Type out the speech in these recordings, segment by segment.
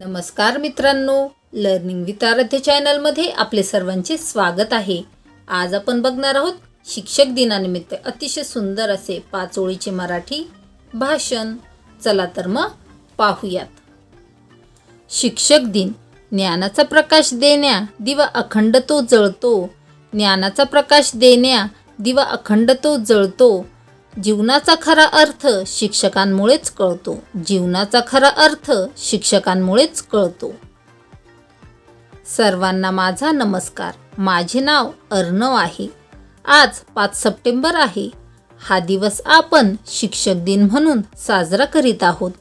नमस्कार मित्रांनो learning with चॅनलमध्ये आपले सर्वांचे स्वागत आहे. आज आपण बघणार आहोत शिक्षक दिनानिमित्त अतिशय सुंदर असे पाचोळीचे मराठी भाषण. चला तर मग पाहूयात. शिक्षक दिन ज्ञानाचा प्रकाश देण्या दिवा अखंड तो जळतो. ज्ञानाचा प्रकाश देण्या दिवा अखंड तो जळतो. जीवनाचा खरा अर्थ शिक्षकांमुळेच कळतो. जीवनाचा खरा अर्थ शिक्षकांमुळेच कळतो. सर्वांना माझा नमस्कार. माझे नाव अर्णव आहे. आज पाच सप्टेंबर आहे. हा दिवस आपण शिक्षक दिन म्हणून साजरा करीत आहोत.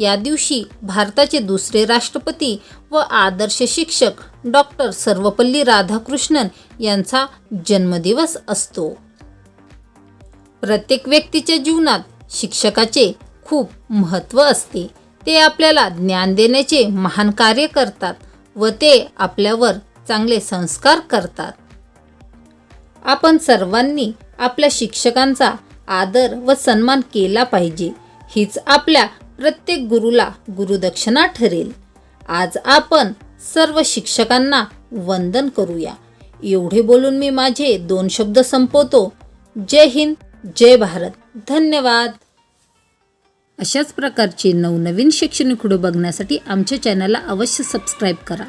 या दिवशी भारताचे दुसरे राष्ट्रपती व आदर्श शिक्षक डॉक्टर सर्वपल्ली राधाकृष्णन यांचा जन्मदिवस असतो. प्रत्येक व्यक्तीच्या जीवनात शिक्षकाचे खूप महत्त्व असते. ते आपल्याला ज्ञान देण्याचे महान कार्य करतात व ते आपल्यावर चांगले संस्कार करतात. आपण सर्वांनी आपल्या शिक्षकांचा आदर व सन्मान केला पाहिजे. हीच आपल्या प्रत्येक गुरुला गुरुदक्षिणा ठरेल. आज आपण सर्व शिक्षकांना वंदन करूया. एवढे बोलून मी माझे दोन शब्द संपवतो. जय हिंद. जय भारत. धन्यवाद. अशाच प्रकारचे नवनवीन शैक्षणिक व्हिडिओ बघण्यासाठी आमच्या चॅनलला अवश्य सबस्क्राईब करा.